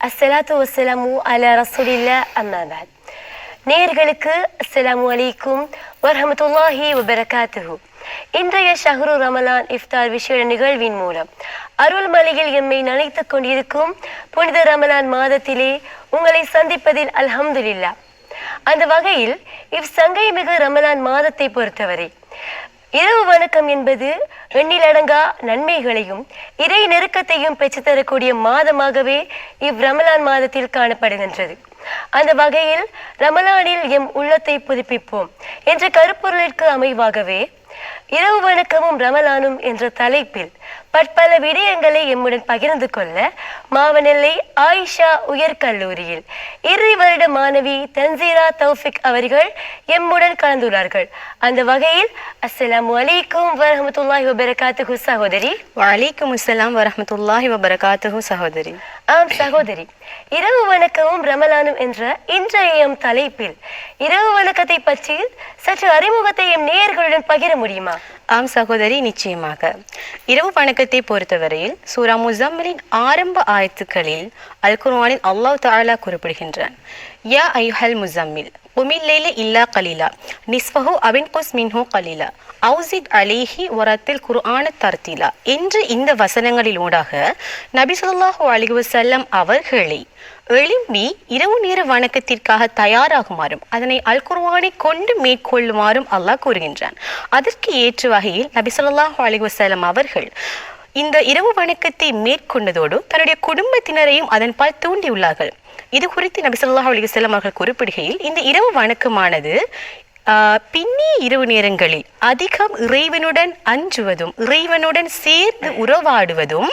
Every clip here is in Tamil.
அஸ்ஸலாத்து வஸ்ஸலாமு அல ரசூலில்லா அம்மாபாத் நேர்களுக்கு நேயர்களுக்கு அஸ்ஸலாமு அலைக்கும் வரஹமத்துல்லாஹி வபரகாத்துஹு இன்றைய ஷஹ்ரு ரமலான் இஃப்தார் விஷய நிகழ்வின் மூலம் அருள்மலையில் எம்மை நனைத்துக் கொண்டிருக்கும் புனித ரமலான் மாதத்திலே உங்களை சந்திப்பதில் அல்ஹம்துலில்லா. அந்த வகையில் இவ் சங்கை மிகு ரமலான் மாதத்தை பொறுத்தவரை இரவு வணக்கம் என்பது எண்ணிலடங்கா நன்மைகளையும் இறை நெருக்கத்தையும் பெற்றுத்தரக்கூடிய மாதமாகவே இவ் ரமலான் மாதத்தில் காணப்படுகின்றது. அந்த வகையில் ரமலானில் எம் உள்ளத்தை புதுப்பிப்போம். என்ற கருப்பொருளிற்கு அமைவாகவே இரவு வணக்கமும் ரமலானும் என்ற தலைப்பில் பற்பல விடயங்களை எம்முடன் பகிர்ந்து கொள்ள மாவனெல்லை ஆயிஷா உயர்கல்லூரியில் இறுதி வருட மாணவி தன்சீரா தௌஃபிக் அவர்கள் எம்முடன் கலந்துள்ளார்கள். அந்த வகையில் அஸ்ஸலாமு அலைக்கும் வரஹமத்துல்லாஹி வபரகாத்துஹு சகோதரி. வலைக்கும் அஸ்ஸலாம் வரஹமத்துல்லாஹி வபரகாத்துஹு சகோதரி. ஆம் சகோதரி. இரவு வணக்கமும் ரமலானும் என்ற இன்றைய எம் தலைப்பில் இரவு வணக்கத்தை பற்றி சற்று அறிமுகத்தை எம் நேயர்களுடன் பகிர முடியுமா? ஆம் சகோதரி நிச்சயமாக. இரவு வணக்கத்தை பொறுத்தவரையில் சூரா முசம்மலின் ஆரம்ப ஆயத்துக்களில் அல் குர்வானின் அல்லாஹ் தாலா குறிப்பிடுகின்றான். யா ஐஹல் முசம்மில் உமில்லைல இல்லா கலீலா நிஸ்ஃபஹு அபின் குஸ் மின்ஹு கலீலா. அவுசித் அலிஹி ஒரத்தில் குர்ஆன தர்த்திலா. என்று இந்த வசனங்களில் ஊடாக நபி ஸல்லல்லாஹு அலைஹி அவர்களை எழும்பி இரவு நேர வணக்கத்திற்காக தயாராகுமாறும் அதனை அல் குர்வானை கொண்டு மேற்கொள்ளுமாறும் அல்லாஹ் கூறுகின்றான். அதற்கு ஏற்ற வகையில் நபி ஸல்லல்லாஹு அலைஹி அவர்கள் இந்த இரவு வணக்கத்தை மேற்கொண்டதோடு தன்னுடைய குடும்பத்தினரையும் அதன்பால் தூண்டியுள்ளார்கள் இது குறித்து நபி சொல்லாஹ் அலைஹி அவர்கள் குறிப்பிடுகையில் இந்த இரவு வணக்கமானது பின்னி இரவு நேரங்களில் அதிகம் இறைவனுடன் அஞ்சுவதும் இறைவனுடன் சேர்ந்து உறவாடுவதும்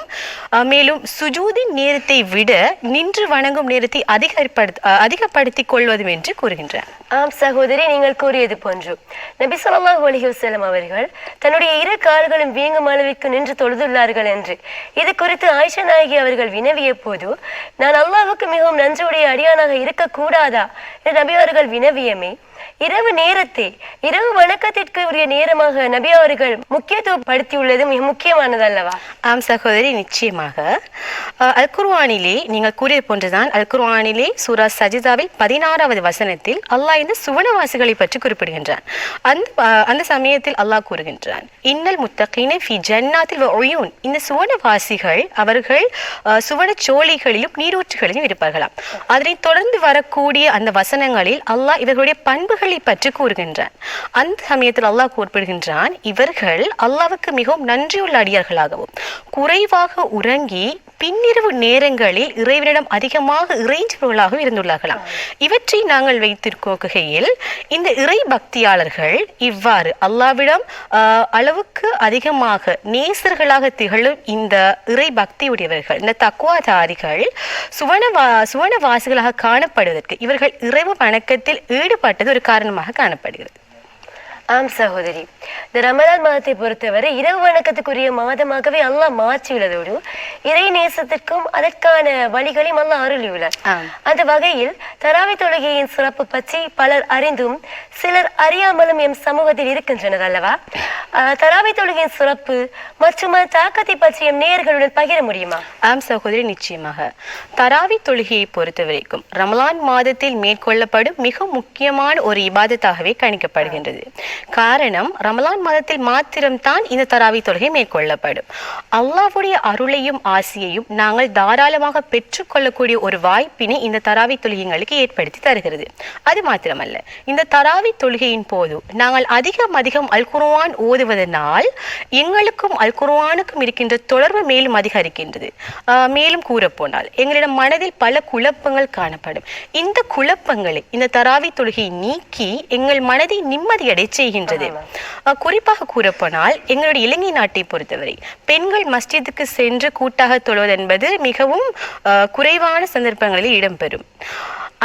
மேலும் சுஜூதின் நேரத்தை விட நின்று வணங்கும் நேரத்தை அதிகப்படுத்த அதிகப்படுத்திக் கொள்வதும் என்று கூறுகின்றார். ஆம் சகோதரி நீங்கள் கூறியது போன்று. நபி சொல்லாஹ் அலிஹசலம் அவர்கள் தன்னுடைய இரு கால்களும் வீங்கும் அளவிற்கு நின்று தொழுதுள்ளார்கள் என்று. இது குறித்து ஆயிஷா நாயகி அவர்கள் வினவிய போது நான் அல்லாவுக்கு மிகவும் நன்றியுடைய அடியானாக இருக்கக்கூடாதா? என்று நபி அவர்கள் வினவியமே இரவு நேரத்தை இரவு வணக்கத்திற்கு உரிய நேரமாக நபி அவர்கள் முக்கியத்துவப்படுத்தியுள்ளது மிக முக்கியமானது அல்லவா ஆம் சகோதரி நிச்சயமாக. அல் குர்வானிலே நீங்கள் கூறியது போன்றுதான் அல் குர்வானிலே சூரா சஜிதாவில் பதினாறாவது வசனத்தில் அல்லாஹ் இந்த சுவனவாசிகளை பற்றி குறிப்பிடுகின்றான். அந்த அஹ், அந்த சமயத்தில் அல்லாஹ் கூறுகின்றான் இன்னல் முத்தகீன ஃபி ஜன்னாத்தில் வ இந்த சுவனவாசிகள் அவர்கள் அஹ், சோழிகளிலும் நீரூற்றுகளிலும் இருப்பார்களாம். அதனைத் தொடர்ந்து வரக்கூடிய அந்த வசனங்களில் அல்லாஹ் இவர்களுடைய பண்புகள் பற்றி கூறுகின்றான். அந்த சமயத்தில் அல்லாஹ் குறிப்பிடுகின்றான் இவர்கள் அல்லாஹ்வுக்கு மிகவும் நன்றியுள்ள அடியார்களாகவும் குறைவாக உறங்கி பின்னிரவு நேரங்களில் இறைவனிடம் அதிகமாக இறைஞ்சவர்களாகவும் இருந்துள்ளார்களாம். இவற்றை நாங்கள் வைத்திருக்கோகையில் இந்த இறை பக்தியாளர்கள் இவ்வாறு அல்லாவிடம் அளவுக்கு அதிகமாக நேசர்களாக திகழும் இந்த இறை பக்தியுடையவர்கள் இந்த தக்குவாதாரிகள் சுவனவா சுவனவாசிகளாக காணப்படுவதற்கு இவர்கள் இறைவு வணக்கத்தில் ஈடுபட்டது ஒரு காரணமாக காணப்படுகிறது. ஆம் சகோதரி இந்த ரமலான் மாதத்தை பொறுத்தவரை இரவு வணக்கத்துக்குரிய மாதமாகவே அல்லாஹ் மாற்றியுள்ளதோடு இறை நேசத்திற்கும் அதற்கான வழிகளையும் அல்லாஹ் அருளியுள்ளார். அந்த வகையில் தராவி தொழுகையின் சிறப்பு பற்றி பலர் அறிந்தும் சிலர் அறியாமலும் எம் சமூகத்தில் இருக்கின்றனர் அல்லவா? தராவி தொழுகையின் சிறப்பு மற்றும் தாக்கத்தை பற்றி எம் நேயர்களுடன் பகிர முடியுமா? ஆம் சகோதரி நிச்சயமாக. தராவி தொழுகையை பொறுத்தவரைக்கும் ரமலான் மாதத்தில் மேற்கொள்ளப்படும் மிக முக்கியமான ஒரு இபாதத்தாகவே கணிக்கப்படுகின்றது. காரணம் ரமலான் மாதத்தில் மாத்திரம்தான் இந்த தராவி தொழுகை மேற்கொள்ளப்படும். அல்லாஹுடைய அருளையும் ஆசியையும் நாங்கள் தாராளமாக பெற்றுக்கொள்ளக்கூடிய ஒரு வாய்ப்பினை இந்த தராவி தொழுகைங்களுக்கு ஏற்படுத்தி தருகிறது. அது மாத்திரமல்ல இந்த தராவி தொழுகையின் போது நாங்கள் அதிகம் அதிகம் அல் ஓதுவதனால் எங்களுக்கும் அல்குர்வானுக்கும் இருக்கின்ற தொடர்பு மேலும் அதிகரிக்கின்றது. ஆஹ் மேலும் கூறப்போனால் எங்களிடம் மனதில் பல குழப்பங்கள் காணப்படும். இந்த குழப்பங்களை இந்த தராவி தொழுகை நீக்கி எங்கள் மனதை நிம்மதியடை செய்கின்றது. குறிப்பாக கூறப்போனால் எங்களுடைய இலங்கை நாட்டை பொறுத்தவரை பெண்கள் மஸ்ஜிதுக்கு சென்று கூட்டாக தொழுவது என்பது மிகவும் குறைவான சந்தர்ப்பங்களில் இடம்பெறும்.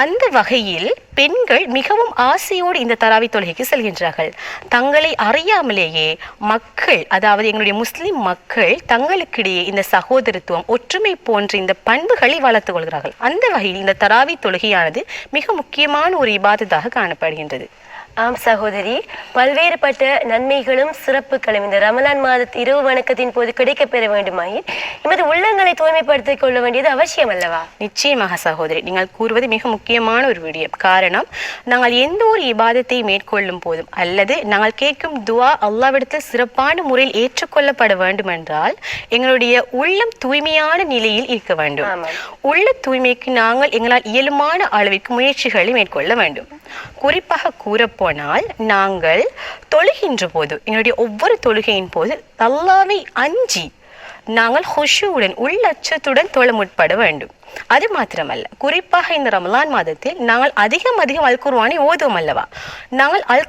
அந்த வகையில் பெண்கள் மிகவும் ஆசையோடு இந்த தராவி தொழுகைக்கு செல்கின்றார்கள். தங்களை அறியாமலேயே மக்கள் அதாவது எங்களுடைய முஸ்லிம் மக்கள் தங்களுக்கிடையே இந்த சகோதரத்துவம் ஒற்றுமை போன்ற இந்த பண்புகளை வளர்த்துக் கொள்கிறார்கள். அந்த வகையில் இந்த தராவி தொழுகையானது மிக முக்கியமான ஒரு இபாதத்தாக காணப்படுகின்றது. ஆம் சகோதரி பல்வேறுபட்ட நன்மைகளும் சிறப்புகளும் இந்த ரமலான் மாதத்து இரவு வணக்கத்தின் போது கிடைக்கப் பெற வேண்டுமாயின் எமது உள்ளங்களை தூய்மைப்படுத்திக் கொள்ள வேண்டியது அவசியம் அல்லவா? நிச்சயமாக சகோதரி நீங்கள் கூறுவது மிக முக்கியமான ஒரு விடயம். காரணம் நாங்கள் எந்த ஒரு இபாதத்தை மேற்கொள்ளும் போதும் அல்லது நாங்கள் கேட்கும் துவா அல்லாவிடத்தில் சிறப்பான முறையில் ஏற்றுக்கொள்ளப்பட வேண்டும் என்றால் எங்களுடைய உள்ளம் தூய்மையான நிலையில் இருக்க வேண்டும். உள்ள தூய்மைக்கு நாங்கள் எங்களால் இயலுமான அளவிற்கு முயற்சிகளை மேற்கொள்ள வேண்டும். குறிப்பாக கூறப்போனால் நாங்கள் தொழுகின்ற போது எங்களுடைய ஒவ்வொரு தொழுகையின் போது அல்லாவை அஞ்சி நாங்கள் ஹுஷுவுடன் உள்ளச்சத்துடன் தொழ முற்பட வேண்டும். அது மாத்திரமல்ல. குறிப்பாக இந்த ரமலான் மாதத்தில் நாங்கள் அதிகம் அதிகம் அல் ஓதுவோம் அல்லவா? நாங்கள் அல்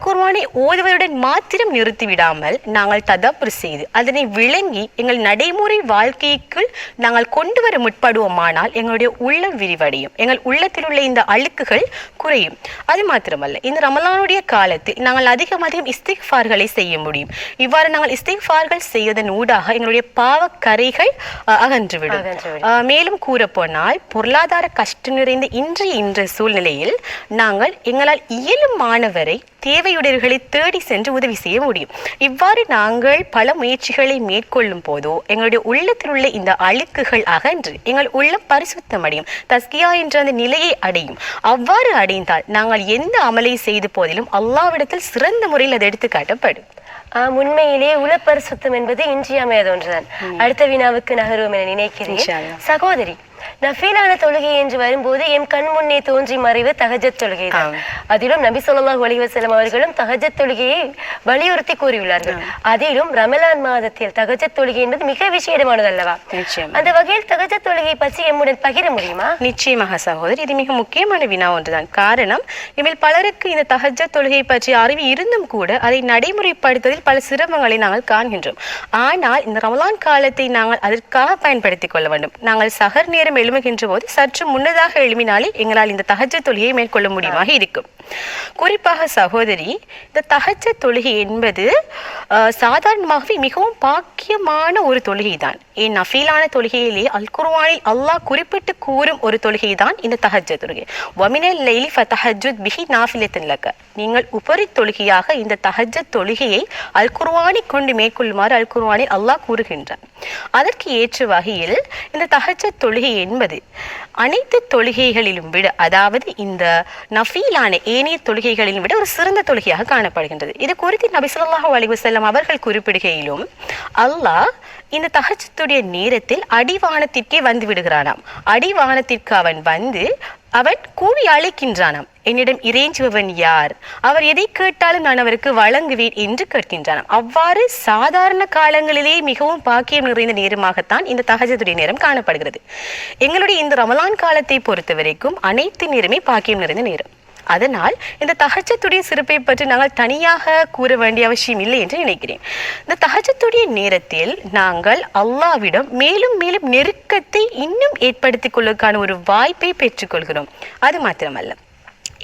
ஓதுவதுடன் மாத்திரம் நிறுத்தி விடாமல் நாங்கள் ததப்புர் செய்து அதனை விளங்கி எங்கள் நடைமுறை வாழ்க்கைக்குள் நாங்கள் கொண்டு வர முற்படுவோமானால் எங்களுடைய உள்ளம் விரிவடையும். எங்கள் உள்ளத்தில் உள்ள இந்த அழுக்குகள் குறையும். அது மாத்திரமல்ல. இந்த ரமலானுடைய காலத்தில் நாங்கள் அதிகம் அதிகம் இஸ்திக்ஃபார்களை செய்ய முடியும். இவ்வாறு நாங்கள் இஸ்திக்ஃபார்கள் செய்வதன் ஊடாக எங்களுடைய பாவக்கரைகள் அகன்றுவிடும். மேலும் கூறப்போனால் பொருளாதார கஷ்டம் நிறைந்த இன்றைய இன்றைய சூழ்நிலையில் நாங்கள் எங்களால் இயலுமானவரை தேவையுடையவர்களை தேடி சென்று உதவி செய்ய முடியும். இவ்வாறு நாங்கள் பல முயற்சிகளை மேற்கொள்ளும் போதோ எங்களுடைய உள்ளத்தில் உள்ள இந்த அழுக்குகள் அகன்று எங்கள் உள்ளம் பரிசுத்தமடையும் தஸ்கியா என்ற அந்த நிலையை அடையும். அவ்வாறு அடைந்தால் நாங்கள் எந்த அமலை செய்த போதிலும் அல்லாவிடத்தில் சிறந்த முறையில் அது எடுத்து காட்டப்படும். உண்மையிலே உளப்பரிசுத்தம் என்பது இன்றியமையாத ஒன்றுதான் அடுத்த வினாவுக்கு நகருவோம் என நினைக்கிறேன். சகோதரி நஃபீலான தொழுகை என்று வரும்போது எம் கண் முன்னே தோன்றி மறைவு தஹஜத் தொழுகை. அதிலும் நபி ஸல்லல்லாஹு அலைஹி வஸல்லம் அவர்களும் தஹஜத் தொழுகையை வலியுறுத்தி கூறியுள்ளார்கள். அதிலும் ரமலான் மாதத்தில் தஹஜத் தொழுகை என்பது மிக விசேடமானது அல்லவா அந்த வகையில் தஹஜத் தொழுகை பற்றி எம்முடன் பகிர முடியுமா? நிச்சயமாக சகோதரி இது மிக முக்கியமான வினா ஒன்றுதான். காரணம் இதில் பலருக்கு இந்த தஹஜ்ஜத் தொழுகை பற்றிய அறிவு இருந்தும் கூட அதை நடைமுறைப்படுத்துவதில் பல சிரமங்களை நாங்கள் காண்கின்றோம். ஆனால் இந்த ரமலான் காலத்தை நாங்கள் அதற்காக பயன்படுத்திக் கொள்ள வேண்டும். நாங்கள் சகர் நேரம் நேரம் எழுமுகின்ற போது சற்று முன்னதாக எழுமினாலே எங்களால் இந்த தஹஜ்ஜத் தொழுகையை மேற்கொள்ள முடியுமாக இருக்கும். குறிப்பாக சகோதரி இந்த தஹஜ்ஜத் தொழுகை என்பது சாதாரணமாகவே மிகவும் பாக்கியமான ஒரு தொழுகை தான் ஏன் நஃபீலான தொழுகையிலே அல் குர்ஆனில் அல்லாஹ் குறிப்பிட்டு கூறும் ஒரு தொழுகை தான் இந்த தஹஜ்ஜத் தொழுகை. வமினல் லைலி ஃபதஹஜுத் பிஹி நாஃபிலத்தின் லக்க. நீங்கள் உபரி தொழுகையாக இந்த தஹஜ்ஜத் தொழுகையை அல் குர்ஆனை கொண்டு மேற்கொள்ளுமாறு அல் குர்ஆனில் அல்லாஹ் கூறுகின்றான். அதற்கு ஏற்ற வகையில் இந்த தஹஜ்ஜத் தொழுகை என்பது. அனைத்து தொழுகைகளிலும் விட அதாவது இந்த நஃபீலான ஏனைய தொழுகைகளிலும் விட ஒரு சிறந்த தொழுகையாக காணப்படுகின்றது. இது குறித்து நபி ஸல்லல்லாஹு அலைஹி அவர்கள் குறிப்பிடுகையிலும் அல்லாஹ் இந்த தகச்சத்துடைய நேரத்தில் அடிவானத்திற்கே வந்து விடுகிறானாம். அடிவானத்திற்கு அவன் வந்து அவன் கூவி அழைக்கின்றானாம். என்னிடம் இறைஞ்சுபவன் யார்? அவர் எதை கேட்டாலும் நான் அவருக்கு வழங்குவேன் என்று கேட்கின்றானாம். அவ்வாறு சாதாரண காலங்களிலே மிகவும் பாக்கியம் நிறைந்த நேரமாகத்தான் இந்த தகஜத்துடைய நேரம் காணப்படுகிறது. எங்களுடைய இந்த ரமலான் காலத்தை பொறுத்த வரைக்கும் அனைத்து நேரமே பாக்கியம் நிறைந்த நேரம். அதனால் இந்த தகச்சத்துடைய சிறப்பை பற்றி நாங்கள் தனியாக கூற வேண்டிய அவசியம் இல்லை என்று நினைக்கிறேன். இந்த தகச்சத்துடைய நேரத்தில் நாங்கள் அல்லாவிடம் மேலும் மேலும் நெருக்கத்தை இன்னும் ஏற்படுத்திக் கொள்வதற்கான ஒரு வாய்ப்பை பெற்றுக்கொள்கிறோம் அது மாத்திரமல்ல.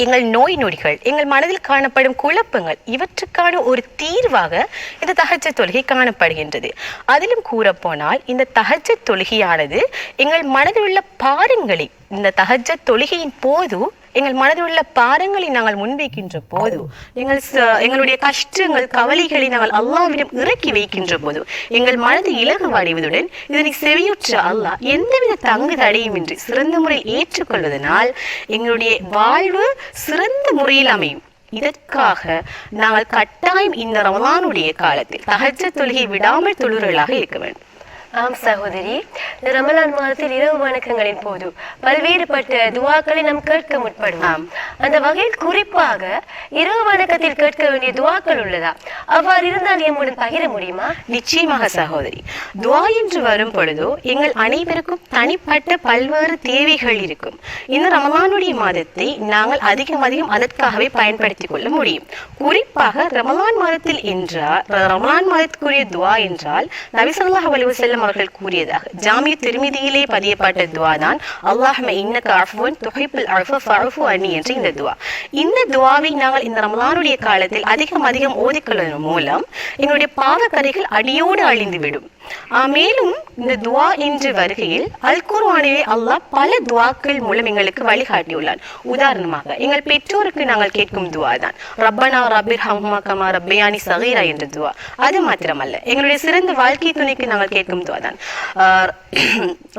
எங்கள் நோய் நொடிகள் எங்கள் மனதில் காணப்படும் குழப்பங்கள் இவற்றுக்கான ஒரு தீர்வாக இந்த தகச்ச தொழுகை காணப்படுகின்றது. அதிலும் கூறப்போனால் இந்த தகச்ச தொழுகையானது எங்கள் மனதில் உள்ள பாரங்களை இந்த தகச்ச தொழுகையின் போது எங்கள் மனதில் உள்ள பாரங்களை நாங்கள் முன்வைக்கின்ற போது எங்கள் எங்களுடைய கஷ்டங்கள் கவலைகளை நாங்கள் அல்லாவிடம் இறக்கி வைக்கின்ற போது எங்கள் மனது இலகு அடைவதுடன் இதனை செவியுற்ற அல்லாஹ் எந்தவித தங்கு தடையுமின்றி சிறந்த முறையில் ஏற்றுக்கொள்வதனால் எங்களுடைய வாழ்வு சிறந்த முறையில் அமையும். இதற்காக நாங்கள் கட்டாயம் இந்த ரமலானுடைய காலத்தில் தகச்ச தொழுகை விடாமல் தொழுகளாக இருக்க வேண்டும். ஆம் சகோதரி. ரமலான் மாதத்தில் இரவு வணக்கங்களின் போது பல்வேறுபட்ட துவாக்களை நாம் கேட்க முற்படுவோம். அந்த வகையில் குறிப்பாக இரவு வணக்கத்தில் கேட்க வேண்டிய துவாக்கள் உள்ளதா? அவ்வாறு இருந்தால் எம்முடன் பகிர முடியுமா? நிச்சயமாக சகோதரி. துவா என்று வரும் பொழுதோ எங்கள் அனைவருக்கும் தனிப்பட்ட பல்வேறு தேவைகள் இருக்கும். இந்த ரமலானுடைய மாதத்தை நாங்கள் அதிகம் அதிகம் அதற்காகவே பயன்படுத்திக் கொள்ள முடியும். குறிப்பாக ரமலான் மாதத்தில் என்றால் ரமலான் மாதத்துக்குரிய துவா என்றால் நபிசல்லாஹ் அலுவலம் அவர்கள் கூறியதாக. ஜாமிய திருமிதியிலே பதியப்பட்ட துவா தான் அல்லாஹ்ம இன்னக அஃபுவன் என்ற இந்த துவா. இந்த துவாவை நாங்கள் இந்த ரமலானுடைய காலத்தில் அதிகம் அதிகம் ஓதிக்கொள்வதன் மூலம் எங்களுடைய பாவக்கரைகள் அடியோடு அழிந்து விடும் மேலும் இந்த துவா என்று வருகையில் அல் அல்லாஹ் பல துவாக்கள் மூலம் எங்களுக்கு வழிகாட்டியுள்ளார் உதாரணமாக எங்கள் பெற்றோருக்கு நாங்கள் கேட்கும் துவா தான். ரப்பனா ரபிர் ஹம்மா கமா ரப்பயானி சகீரா என்ற துவா. அது மாத்திரமல்ல எங்களுடைய சிறந்த வாழ்க்கை துணைக்கு நாங்கள் கேட்கும் துவா தான்.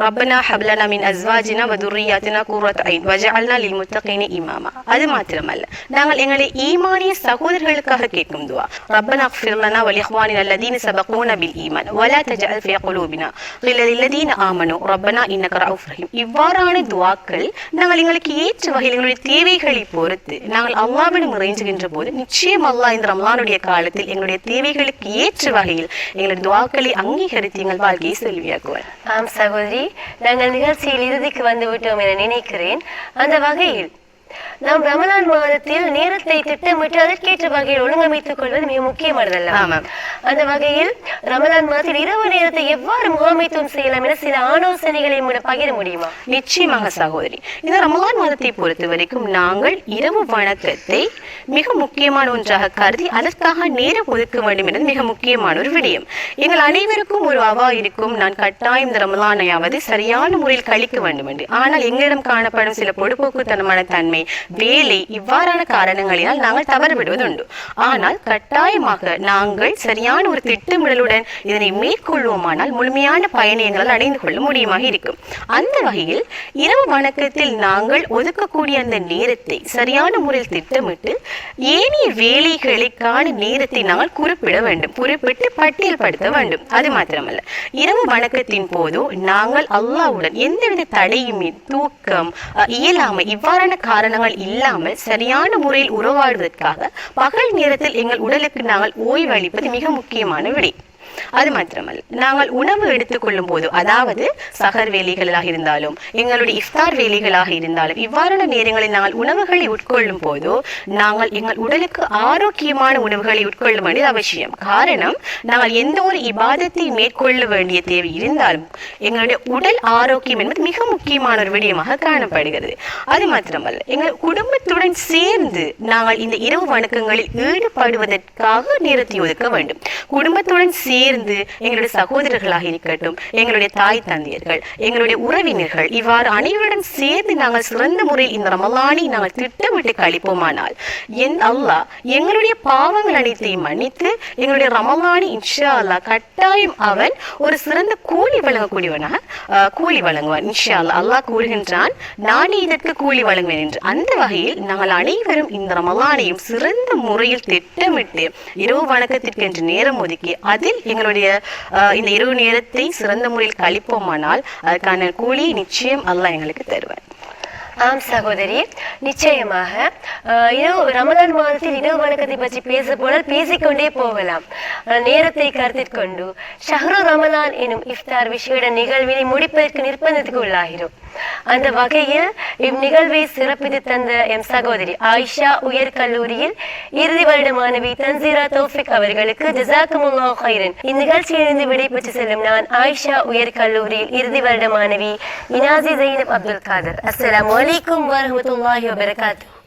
ரப்பனா ஹப்லனா மின் அஸ்வாஜினா வதுரியாத்தினா கூரத் ஐன் வஜஅல்னா லில் முத்தகினி இமாமா அது மாத்திரமல்ல நாங்கள் எங்களுடைய ஈமானிய சகோதரர்களுக்காக கேட்கும் துவா. ரப்பனா ஃபிர்லனா வலிஹ்வானின் அல்லதீன சபகூன பில் ஈமான் வலா تجعل في قلوبنا غلا للذين آمنوا ربنا إنك رؤوف رحيم இவ்வாறான துவாக்கள் நாங்கள் எங்களுக்கு ஏற்ற வகையில் எங்களுடைய தேவைகளை பொறுத்து நாங்கள் அல்லாவிடம் இறைஞ்சுகின்ற போது நிச்சயம் அல்லாஹ் இந்த ரமலானுடைய காலத்தில் எங்களுடைய தேவைகளுக்கு ஏற்ற வகையில் எங்களுடைய துவாக்களை அங்கீகரித்து எங்கள் வாழ்க்கையை செல்வியாக்குவார் ஆம் சகோதரி நாங்கள் நிகழ்ச்சியில் இறுதிக்கு வந்து விட்டோம் என நினைக்கிறேன் அந்த வகையில் நாம் ரமலான் மாதத்தில் நேரத்தை திட்டமிட்டு அதற்கேற்ற வகையில் ஒழுங்கமைத்துக் கொள்வது மிக முக்கியமானதல்ல. அந்த வகையில் ரமலான் மாதத்தில் இரவு நேரத்தை எவ்வாறு முகாமைத்துவம் செய்யலாம் என சில ஆலோசனைகளை பகிர முடியுமா? நிச்சயமாக சகோதரி. இந்த ரமலான் மாதத்தை பொறுத்த வரைக்கும் நாங்கள் இரவு வணக்கத்தை மிக முக்கியமான ஒன்றாக கருதி அதற்காக நேரம் ஒதுக்க வேண்டும் என்பது மிக முக்கியமான ஒரு விடயம். எங்கள் அனைவருக்கும் ஒரு அவா இருக்கும். நான் கட்டாயம் இந்த ரமலானையாவது சரியான முறையில் கழிக்க வேண்டும் என்று. ஆனால் எங்களிடம் காணப்படும் சில பொடுபோக்குத்தனமான தன்மை வேலை இவ்வாறான காரணங்களினால் நாங்கள் தவறுவிடுவதுண்டு. ஆனால் கட்டாயமாக நாங்கள் சரியான ஒரு திட்டமிடலுடன் இதனை மேற்கொள்வோமானால் முழுமையான பயனை எங்களால் அடைந்து கொள்ள முடியுமாக இருக்கும். அந்த வகையில் இரவு வணக்கத்தில் நாங்கள் ஒதுக்கக்கூடிய அந்த நேரத்தை சரியான முறையில் திட்டமிட்டு ஏனைய வேலைகளுக்கான நேரத்தை நாங்கள் குறிப்பிட வேண்டும். குறிப்பிட்டு பட்டியல்படுத்த வேண்டும். அது மாத்திரமல்ல. இரவு வணக்கத்தின் போது நாங்கள் அல்லாவுடன் எந்தவித தடையுமே தூக்கம் இயலாமை இவ்வாறான காரணம் காரணங்கள் இல்லாமல் சரியான முறையில் உறவாடுவதற்காக பகல் நேரத்தில் எங்கள் உடலுக்கு நாங்கள் ஓய்வு அளிப்பது மிக முக்கியமான விடை. அது மாத்திரமல்ல. நாங்கள் உணவு எடுத்துக்கொள்ளும் போது அதாவது சகர் வேலைகளாக இருந்தாலும் எங்களுடைய இஃப்தார் வேலைகளாக இருந்தாலும் இவ்வாறான நேரங்களில் நாங்கள் உணவுகளை உட்கொள்ளும் போது நாங்கள் எங்கள் உடலுக்கு ஆரோக்கியமான உணவுகளை உட்கொள்ள வேண்டியது அவசியம். காரணம் நாங்கள் எந்த ஒரு இபாதத்தை மேற்கொள்ள வேண்டிய தேவை இருந்தாலும் எங்களுடைய உடல் ஆரோக்கியம் என்பது மிக முக்கியமான ஒரு விடயமாக காணப்படுகிறது. அது மாத்திரமல்ல எங்கள் குடும்பத்துடன் சேர்ந்து நாங்கள் இந்த இரவு வணக்கங்களில் ஈடுபடுவதற்காக நேரத்தை ஒதுக்க வேண்டும். குடும்பத்துடன் சேர்ந்து சேர்ந்து எங்களுடைய சகோதரர்களாக இருக்கட்டும் எங்களுடைய தாய் தந்தையர்கள் எங்களுடைய உறவினர்கள் இவ்வாறு அனைவருடன் சேர்ந்து நாங்கள் சிறந்த முறையில் இந்த ரமலானை நாங்கள் திட்டமிட்டு கழிப்போமானால் என் அல்லாஹ் எங்களுடைய பாவங்கள் அனைத்தையும் மன்னித்து எங்களுடைய ரமலானை இன்ஷா அல்லாஹ் கட்டாயம் அவன் ஒரு சிறந்த கூலி வழங்கக்கூடியவனாக கூலி வழங்குவான். இன்ஷா அல்லாஹ் அல்லாஹ் கூறுகின்றான் நானே இதற்கு கூலி வழங்குவேன் என்று. அந்த வகையில் நாங்கள் அனைவரும் இந்த ரமலானையும் சிறந்த முறையில் திட்டமிட்டு இரவு வணக்கத்திற்கு என்று நேரம் ஒதுக்கி அதில் எங்களுடைய இந்த இரவு நேரத்தை சிறந்த முறையில் கழிப்போமானால் அதற்கான கூலி நிச்சயம் அல்லாஹ் எங்களுக்கு தருவார். ஆம் சகோதரி நிச்சயமாக இரவு ரமலான் மாதத்தில் இரவு வணக்கத்தை பற்றி பேச போனால் பேசிக்கொண்டே போகலாம். நேரத்தை கருத்தில் கொண்டு ஷஹ்ரு ரமலான் எனும் இஃப்தார் விஷயட நிகழ்வினை முடிப்பதற்கு நிர்பந்தத்துக்கு உள்ளாகிறோம். அந்த வகையில் இந்நிகழ்வை சிறப்பித்து தந்த எம் சகோதரி ஆயிஷா உயர் கல்லூரியில் இறுதி வருட மாணவி தன்சீரா தௌஃபிக் அவர்களுக்கு ஜசாக்குமுல்லாஹ் ஹைரன் இந்நிகழ்ச்சியிலிருந்து விடைபெற்று செல்லும் நான் ஆயிஷா உயர் கல்லூரியில் இறுதி வருட மாணவி இனாசி ஜெயினப் அப்துல் காதர். அஸ்லாம் அஸ்ஸலாமு அலைக்கும் வரஹ்மத்துல்லாஹி வபரகாத்துஹு